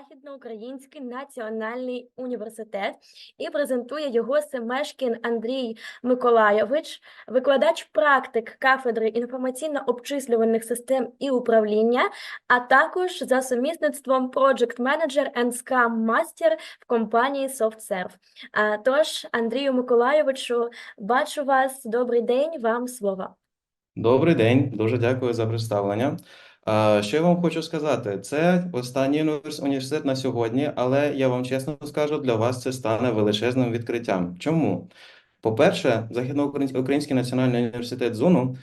Західноукраїнський національний університет і презентує його Семешкін Андрій Миколайович, викладач практик кафедри інформаційно-обчислювальних систем і управління, а також за сумісництвом Project Manager and Scrum Master в компанії SoftServe. Тож, Андрію Миколайовичу, бачу вас. Добрий день, вам слово. Добрий день, дуже дякую за представлення. Що я вам хочу сказати? Це останній університет на сьогодні, але я вам чесно скажу, для вас це стане величезним відкриттям. Чому? По-перше, Західноукраїнський національний університет ЗУНу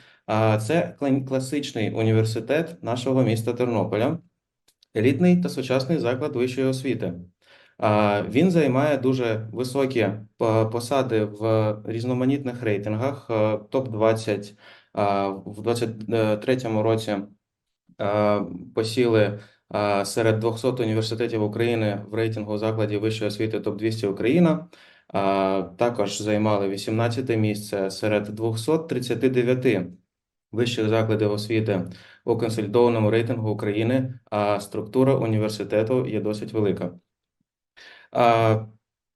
це кла- класичний університет нашого міста Тернополя, елітний та сучасний заклад вищої освіти. Він займає дуже високі посади в різноманітних рейтингах, е, топ-20 в 23-му році а, посіли серед 200 університетів України в рейтингу закладів вищої освіти топ-200 Україна. Також займали 18 місце серед 239 вищих закладів освіти у консолідованому рейтингу України, а структура університету є досить велика.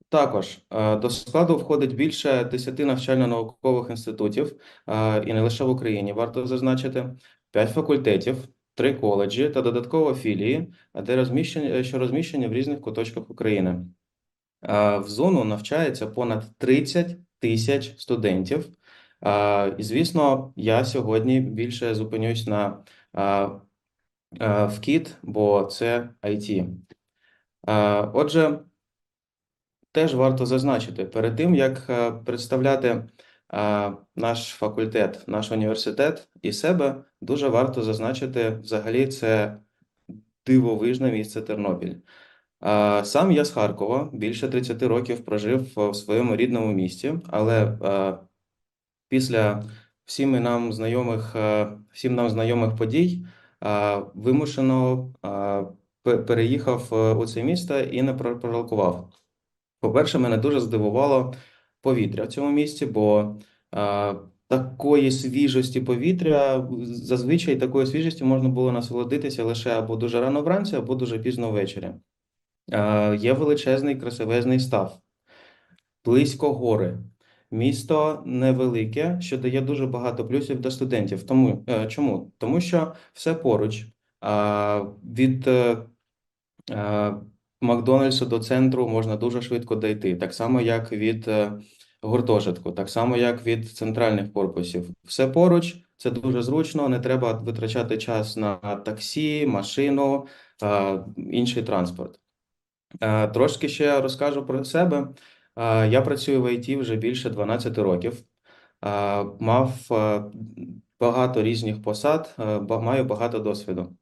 Також до складу входить більше 10 навчально-наукових інститутів, і не лише в Україні, варто зазначити, 5 факультетів, 3 коледжі та додатково філії, де розміщені, е, що розміщені в різних куточках України. В зону навчається понад 30 тисяч студентів. І, звісно, я сьогодні більше зупинюсь на ВКІТ, бо це IT. Отже, теж варто зазначити, перед тим, як е, представляти наш факультет, наш університет і себе, дуже варто зазначити, взагалі, це дивовижне місце Тернопіль. Сам я з Харкова, більше 30 років прожив в своєму рідному місті, але після всіми нам знайомих, всім нам знайомих подій вимушено переїхав е, у це місто і не про- прожалкував. По-перше, мене дуже здивувало повітря в цьому місці, бо такої свіжості повітря, зазвичай такою свіжістю можна було насолодитися лише або дуже рано вранці, або дуже пізно ввечері. Є величезний красивезний став, близько гори. Місто невелике, що дає дуже багато плюсів для студентів. Тому, е, чому? Тому що все поруч. Від е, е, Макдональдсу до центру можна дуже швидко дійти, так само як від гуртожитку, так само як від центральних корпусів. Все поруч, це дуже зручно, не треба витрачати час на таксі, машину, інший транспорт. Трошки ще розкажу про себе. Я працюю в ІТ вже більше 12 років. Мав багато різних посад, маю багато досвіду.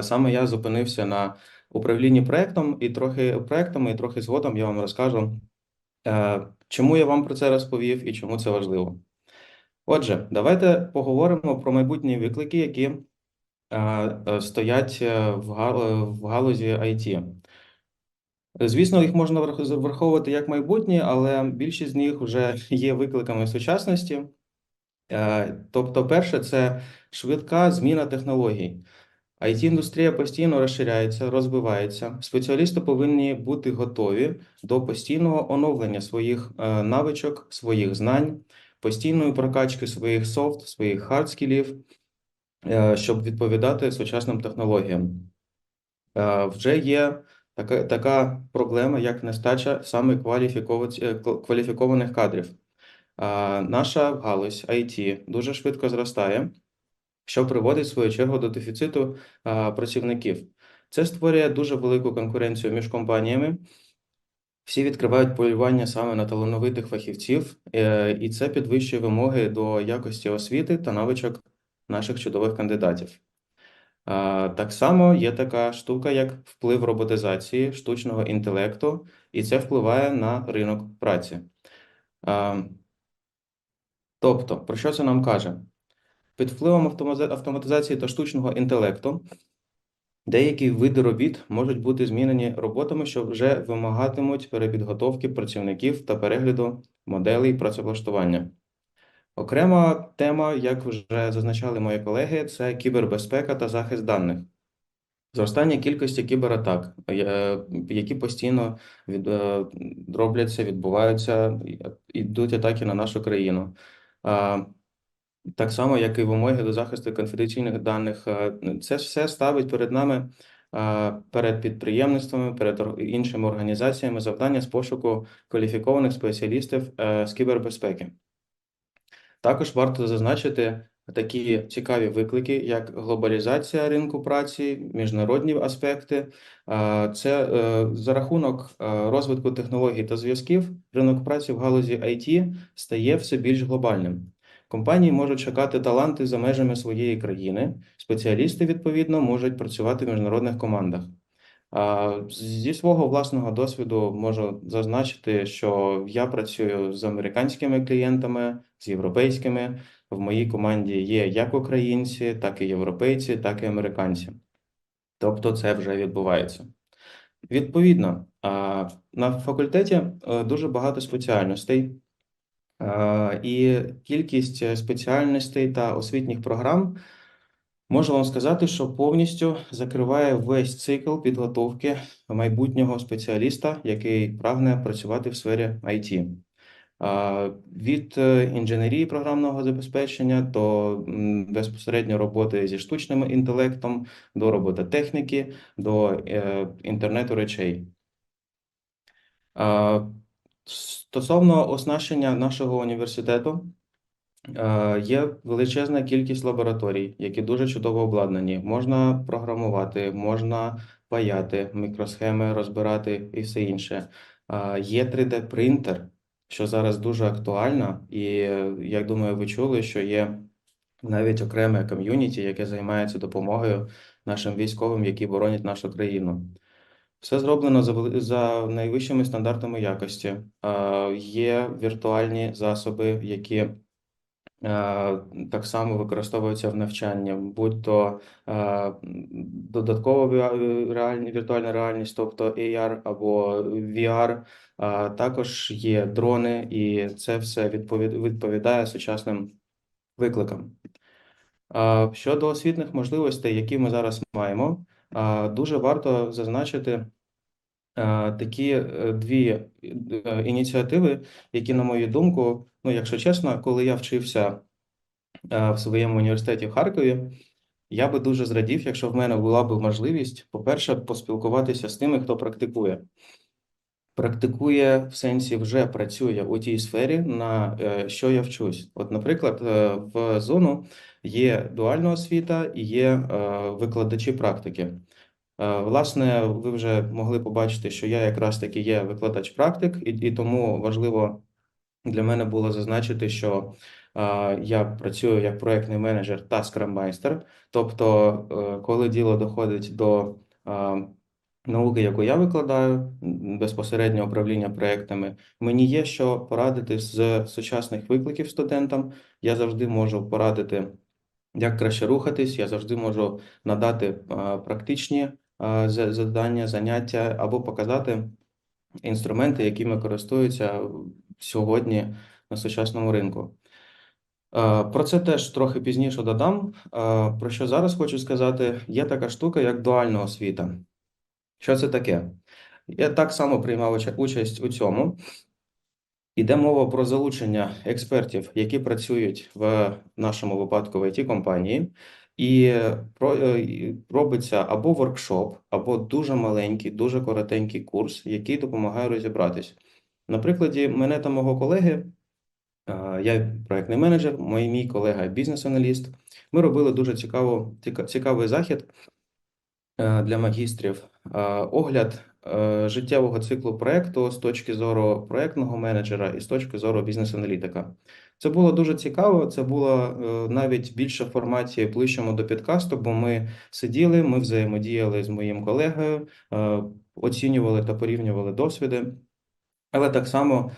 Саме я зупинився на управлінні проектом і трохи проектами, і трохи згодом я вам розкажу, чому я вам про це розповів і чому це важливо. Отже, давайте поговоримо про майбутні виклики, які е, е, стоять е, в галузі IT. Звісно, їх можна враховувати як майбутні, але більшість з них вже є викликами сучасності. Е, Тобто, перше, це швидка зміна технологій. IT-індустрія постійно розширяється, розвивається. Спеціалісти повинні бути готові до постійного оновлення своїх е, навичок, своїх знань, постійної прокачки своїх софт, своїх хард-скілів, е, щоб відповідати сучасним технологіям. Е, Вже є така, така проблема, як нестача саме кваліфікованих кадрів. Наша галузь IT дуже швидко зростає, що приводить в свою чергу до дефіциту працівників. Це створює дуже велику конкуренцію між компаніями. Всі відкривають полювання саме на талановитих фахівців, е, і це підвищує вимоги до якості освіти та навичок наших чудових кандидатів. Так само є така штука, як вплив роботизації, штучного інтелекту, і це впливає на ринок праці. Тобто, про що це нам каже? Під впливом автоматизації та штучного інтелекту деякі види робіт можуть бути змінені роботами, що вже вимагатимуть перепідготовки працівників та перегляду моделей працевлаштування. Окрема тема, як вже зазначали мої колеги, це кібербезпека та захист даних. Зростання кількості кібератак, які постійно від, е, робляться, відбуваються, ідуть атаки на нашу країну. Так само, як і вимоги до захисту конфіденційних даних. Е, Це все ставить перед нами, е, перед підприємництвами, перед іншими організаціями завдання з пошуку кваліфікованих спеціалістів е, з кібербезпеки. Також варто зазначити такі цікаві виклики, як глобалізація ринку праці, міжнародні аспекти. Це за рахунок розвитку технологій та зв'язків, ринок праці в галузі IT стає все більш глобальним. Компанії можуть шукати таланти за межами своєї країни. Спеціалісти, відповідно, можуть працювати в міжнародних командах. Зі свого власного досвіду можу зазначити, що я працюю з американськими клієнтами, з європейськими. В моїй команді є як українці, так і європейці, так і американці. Тобто це вже відбувається. Відповідно, на факультеті е, дуже багато спеціальностей, і кількість е, спеціальностей та освітніх програм Можу вам сказати, що повністю закриває весь цикл підготовки майбутнього спеціаліста, який прагне працювати в сфері IT. Від е, інженерії програмного забезпечення до безпосередньо роботи зі штучним інтелектом, до робототехніки, до е, інтернету речей. Стосовно оснащення нашого університету, Е, Є величезна кількість лабораторій, які дуже чудово обладнані. Можна програмувати, можна паяти, мікросхеми розбирати і все інше. Е, Є 3D-принтер, що зараз дуже актуально, і е, я думаю, ви чули, що є навіть окреме ком'юніті, яке займається допомогою нашим військовим, які боронять нашу країну. Все зроблено за, за найвищими стандартами якості. Е, Є віртуальні засоби, які так само використовуються в навчанні, будь то е, додаткова реальні, віртуальна реальність, тобто AR або VR. Також є дрони, і це все відповід- відповідає сучасним викликам. Щодо освітних можливостей, які ми зараз маємо, дуже варто зазначити такі е, дві е, ініціативи, які, на мою думку, ну, якщо чесно, коли я вчився в своєму університеті в Харкові, я би дуже зрадів, якщо в мене була б можливість, по-перше, поспілкуватися з тими, хто практикує. Практикує в сенсі вже працює у тій сфері, на е, що я вчусь. От, наприклад, е, в зону є дуальна освіта і є е, викладачі практики. Власне, ви вже могли побачити, що я якраз таки є викладач-практик, і, і тому важливо для мене було зазначити, що я працюю як проектний менеджер та скрам-майстер. Тобто, коли діло доходить до науки, яку я викладаю, безпосередньо управління проектами, мені є що порадити з сучасних викликів студентам. Я завжди можу порадити, як краще рухатись, я завжди можу надати практичні завдання, заняття або показати інструменти, якими користуються сьогодні на сучасному ринку. Про це теж трохи пізніше додам. Про що зараз хочу сказати, є така штука, як дуальна освіта. Що це таке? Я так само приймав участь у цьому. Іде мова про залучення експертів, які працюють в нашому випадку в IT-компанії, і про, е, робиться або воркшоп, або дуже маленький, дуже коротенький курс, який допомагає розібратись. На прикладі мене та мого колеги, е, я проектний менеджер, мій, мій колега бізнес-аналіст. Ми робили дуже цікаво, ціка- цікавий захід е, для магістрів. Е, Огляд е, життєвого циклу проекту з точки зору проектного менеджера і з точки зору бізнес-аналітика. Це було дуже цікаво. Це було е, навіть більше в форматі ближчому до підкасту, бо ми сиділи, ми взаємодіяли з моїм колегою, оцінювали та порівнювали досвіди. Але так само,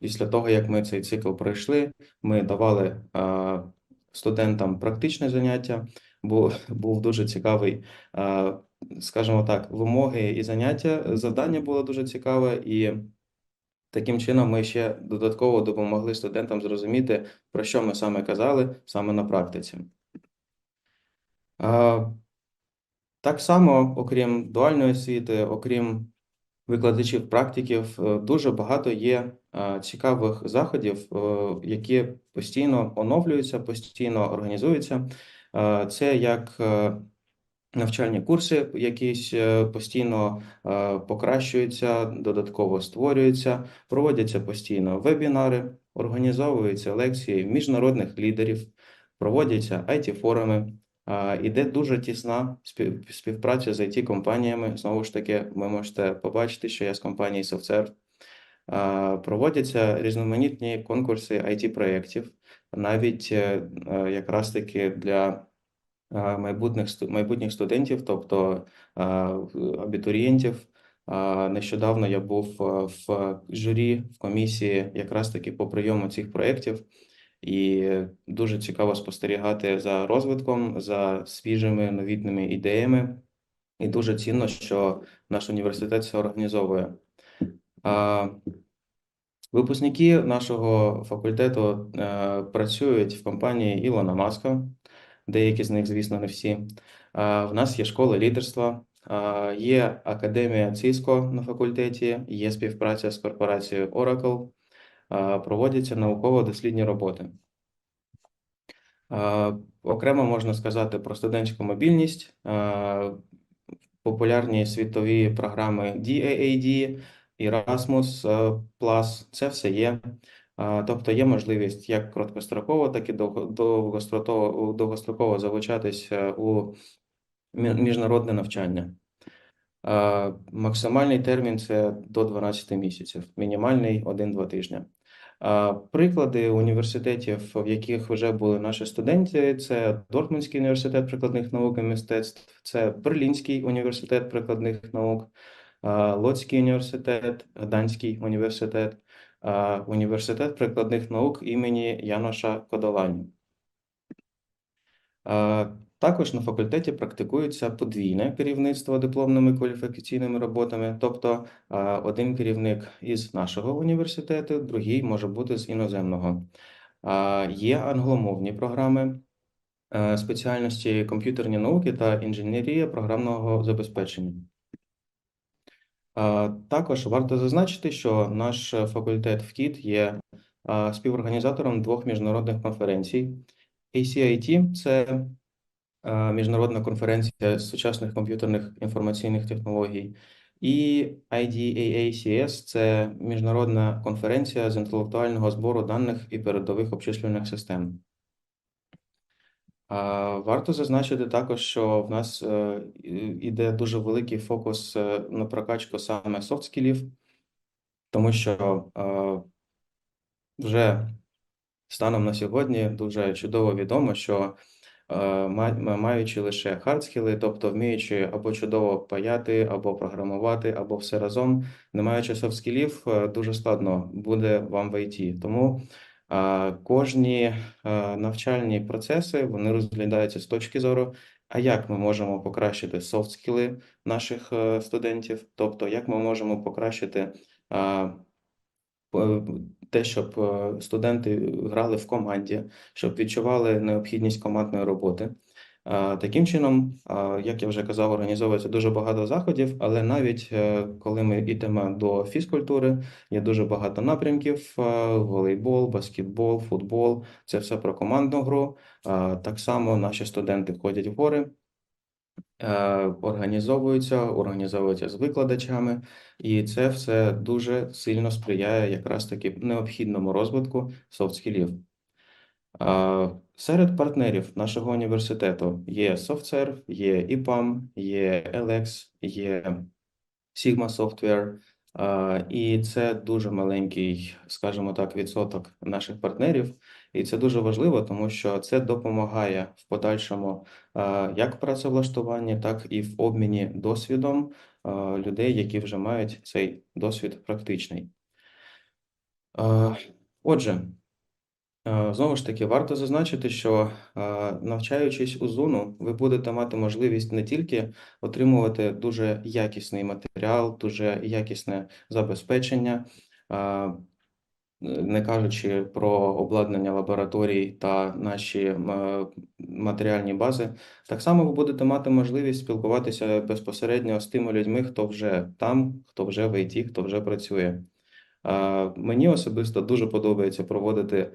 після того, як ми цей цикл пройшли, ми давали студентам практичне заняття. Бо був дуже цікавий, скажімо так, вимоги і заняття. Завдання було дуже цікаве, і таким чином ми ще додатково допомогли студентам зрозуміти, про що ми саме казали саме на практиці. Так само, окрім дуальної освіти, окрім викладачів, практиків, е, дуже багато є цікавих заходів, е, які постійно оновлюються, постійно організуються. Це як е, навчальні курси, якісь е, постійно е, покращуються, додатково створюються, проводяться постійно вебінари, організовуються лекції міжнародних лідерів, проводяться IT-форуми. Іде дуже тісна спів- співпраця з IT-компаніями. Знову ж таки, ви можете побачити, що я з компанії SoftServe. Проводяться різноманітні конкурси IT-проєктів, навіть е, якраз таки для майбутніх майбутніх студентів, тобто абітурієнтів. Нещодавно я був в журі в комісії якраз таки по прийому цих проєктів, і дуже цікаво спостерігати за розвитком, за свіжими новітними ідеями. І дуже цінно, що наш університет це організовує. Випускники нашого факультету е, працюють в компанії Ілона Маска. Деякі з них, звісно, не всі. В нас є школа лідерства, є академія Cisco на факультеті, є співпраця з корпорацією Oracle, проводяться науково-дослідні роботи. Окремо можна сказати про студентську мобільність, популярні світові програми DAAD, Erasmus Plus, це все є. Тобто є можливість як короткостроково, так і довгостроково, довгостроково залучатись е, у міжнародне навчання. Максимальний термін це до 12 місяців, мінімальний 1-2 тижні. Приклади університетів, в яких вже були наші студенти, це Дортмундський університет прикладних наук і мистецтв, це Берлінський університет прикладних наук, а, Лодський університет, Гданський університет, університет прикладних наук імені Яноша Кодолані. Також на факультеті практикується подвійне керівництво дипломними кваліфікаційними роботами, тобто один керівник із нашого університету, другий може бути з іноземного. Є англомовні програми, е, спеціальності комп'ютерні науки та інженерія програмного забезпечення. Також варто зазначити, що наш факультет ВКІТ є співорганізатором двох міжнародних конференцій. ACIT – це міжнародна конференція сучасних комп'ютерних інформаційних технологій, і IDAACS – це міжнародна конференція з інтелектуального збору даних і передових обчислювальних систем. Варто зазначити також, що в нас е, іде дуже великий фокус е, на прокачку саме софт-скілів, тому що е, вже станом на сьогодні дуже чудово відомо, що е, ма- ма- маючи лише хардскіли, тобто вміючи або чудово паяти, або програмувати, або все разом, не маючи софт-скілів, дуже складно буде вам в ІТ. Тому кожні е, навчальні процеси вони розглядаються з точки зору, а як ми можемо покращити софт-скіли наших е, студентів, тобто як ми можемо покращити те, щоб е, студенти грали в команді, щоб відчували необхідність командної роботи. Таким чином, як я вже казав, організовується дуже багато заходів, але навіть е, коли ми йдемо до фізкультури, є дуже багато напрямків: волейбол, баскетбол, футбол це все про командну гру. Так само наші студенти ходять в гори, організовуються, організовуються з викладачами, і це все дуже сильно сприяє якраз таки необхідному розвитку софт-скілів. Серед партнерів нашого університету є SoftServe, є EPAM, є LX, є Sigma Software, і це дуже маленький, скажімо так, відсоток наших партнерів. І це дуже важливо, тому що це допомагає в подальшому як в працевлаштуванні, так і в обміні досвідом людей, які вже мають цей досвід практичний. Отже, Знову ж таки, варто зазначити, що е, навчаючись у ЗУНу, ви будете мати можливість не тільки отримувати дуже якісний матеріал, дуже якісне забезпечення, е, не кажучи про обладнання лабораторій та наші матеріальні бази, так само ви будете мати можливість спілкуватися безпосередньо з тими людьми, хто вже там, хто вже в ІТ, хто вже працює. Мені особисто дуже подобається проводити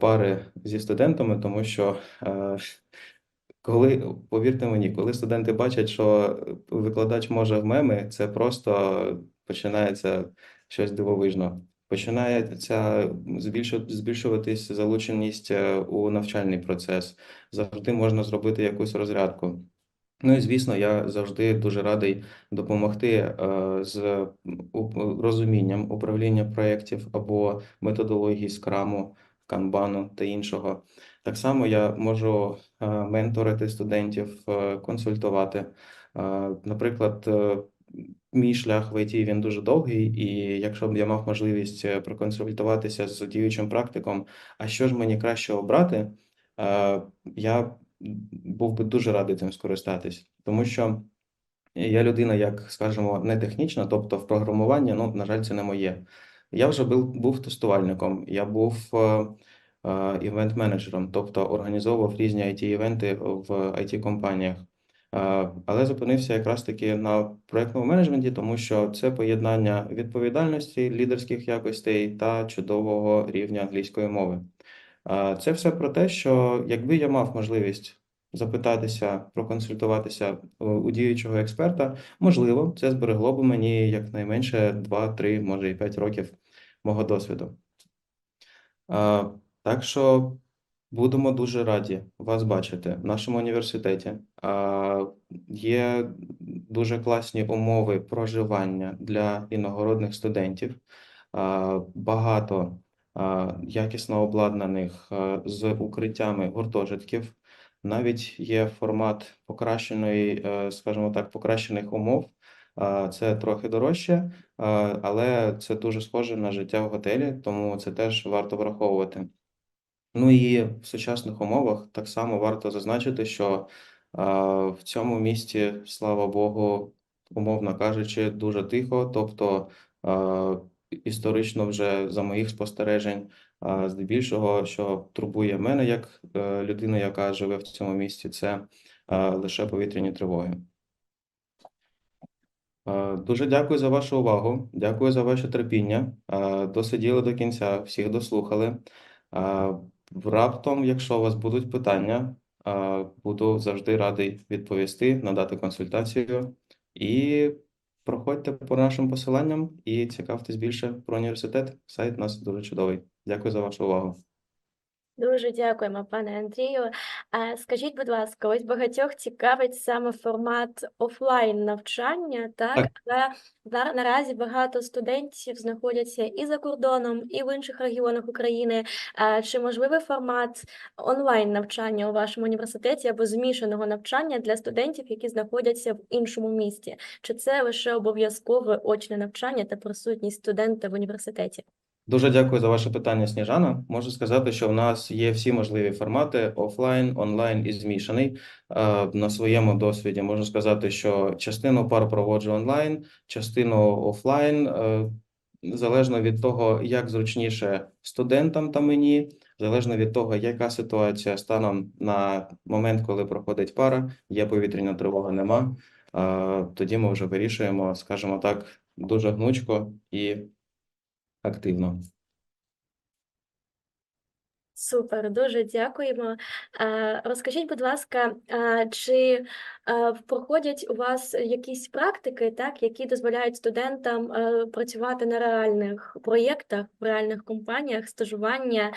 пари зі студентами, тому що е, коли, повірте мені, коли студенти бачать, що викладач може в меми, це просто починається щось дивовижно. Починається збільшу- збільшуватись залученість е, у навчальний процес. Завжди можна зробити якусь розрядку. Ну і звісно, я завжди дуже радий допомогти е, з розумінням управління проєктів або методології скраму, канбану та іншого. Так само я можу е, менторити студентів, е, консультувати. Е, Наприклад, мій шлях в ІТ він дуже довгий, і якщо б я мав можливість проконсультуватися з діючим практиком, а що ж мені краще обрати, я був би дуже радий цим скористатись, тому що я людина, як скажемо, не технічна, тобто в програмуванні, ну, на жаль, це не моє. Я вже був, був тестувальником, я був е, е, івент-менеджером, тобто організовував різні IT-івенти в IT-компаніях. Е, Але зупинився якраз таки на проєктному менеджменті, тому що це поєднання відповідальності, лідерських якостей та чудового рівня англійської мови. Це все про те, що якби я мав можливість запитатися, проконсультуватися у діючого експерта, можливо, це зберегло б мені якнайменше 2, 3, може і 5 років мого досвіду. Так що будемо дуже раді вас бачити в нашому університеті. Є дуже класні умови проживання для іногородних студентів. Багато якісно обладнаних з укриттями гуртожитків. Навіть є формат покращеної, е, скажімо так, покращених умов. Це трохи дорожче, але це дуже схоже на життя в готелі, тому це теж варто враховувати. Ну і в сучасних умовах так само варто зазначити, що в цьому місті, слава Богу, умовно кажучи, дуже тихо. Тобто історично вже за моїх спостережень, здебільшого, що турбує мене як е, людину, яка живе в цьому місті, це лише повітряні тривоги. Е, Дуже дякую за вашу увагу, дякую за ваше терпіння. Е, Досиділи до кінця, всіх дослухали. Е, Раптом, якщо у вас будуть питання, е, буду завжди радий відповісти, надати консультацію. І проходьте по нашим посиланням і цікавтесь більше про університет. Сайт у нас дуже чудовий. Дякую за вашу увагу. Дуже дякуємо, пане Андрію. Скажіть, будь ласка, ось багатьох цікавить саме формат офлайн навчання, так? Так. Але на- наразі багато студентів знаходяться і за кордоном, і в інших регіонах України. Чи можливий формат онлайн навчання у вашому університеті або змішаного навчання для студентів, які знаходяться в іншому місті? Чи це лише обов'язкове очне навчання та присутність студента в університеті? Дуже дякую за ваше питання, Сніжана. Можу сказати, що в нас є всі можливі формати офлайн, онлайн і змішаний. Е, На своєму досвіді можу сказати, що частину пар проводжу онлайн, частину офлайн, е, залежно від того, як зручніше студентам та мені, залежно від того, яка ситуація станом на момент, коли проходить пара, є повітряна тривога, нема. Е, Тоді ми вже вирішуємо, скажімо так, дуже гнучко і активно. Супер, дуже дякуємо. Е, Розкажіть, будь ласка, е, чи е, проходять у вас якісь практики, так, які дозволяють студентам працювати на реальних проєктах, в реальних компаніях, стажування,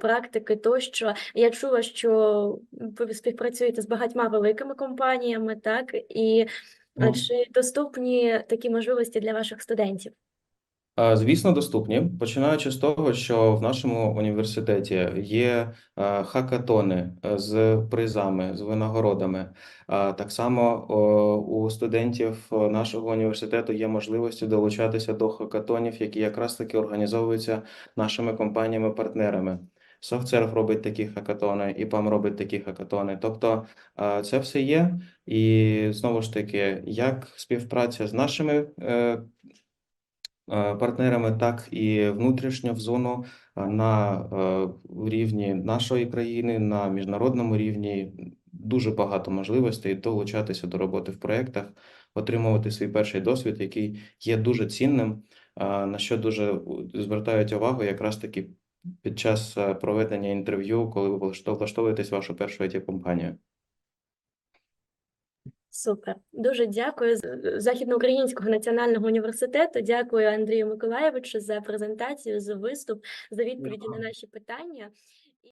практики тощо? Я чула, що ви співпрацюєте з багатьма великими компаніями, так, і Ну. чи доступні такі можливості для ваших студентів? Звісно, доступні. Починаючи з того, що в нашому університеті є хакатони е, з призами, з винагородами. Так само у студентів нашого університету є можливості долучатися до хакатонів, які якраз таки організовуються нашими компаніями-партнерами. SoftServe робить такі хакатони, ІПАМ робить такі хакатони. Тобто це все є. І знову ж таки, як співпраця з нашими е, партнерами, так і внутрішньо в зону е, на е, рівні нашої країни, на міжнародному рівні. Дуже багато можливостей долучатися до роботи в проєктах, отримувати свій перший досвід, який є дуже цінним, е, на що дуже звертають увагу якраз таки під час е, проведення інтерв'ю, коли ви влашто- влаштовуєтесь вашу першу IT-компанію. Супер. Дуже дякую Західноукраїнського національного університету. Дякую Андрію Миколаєвичу за презентацію, за виступ, за відповіді на наші питання.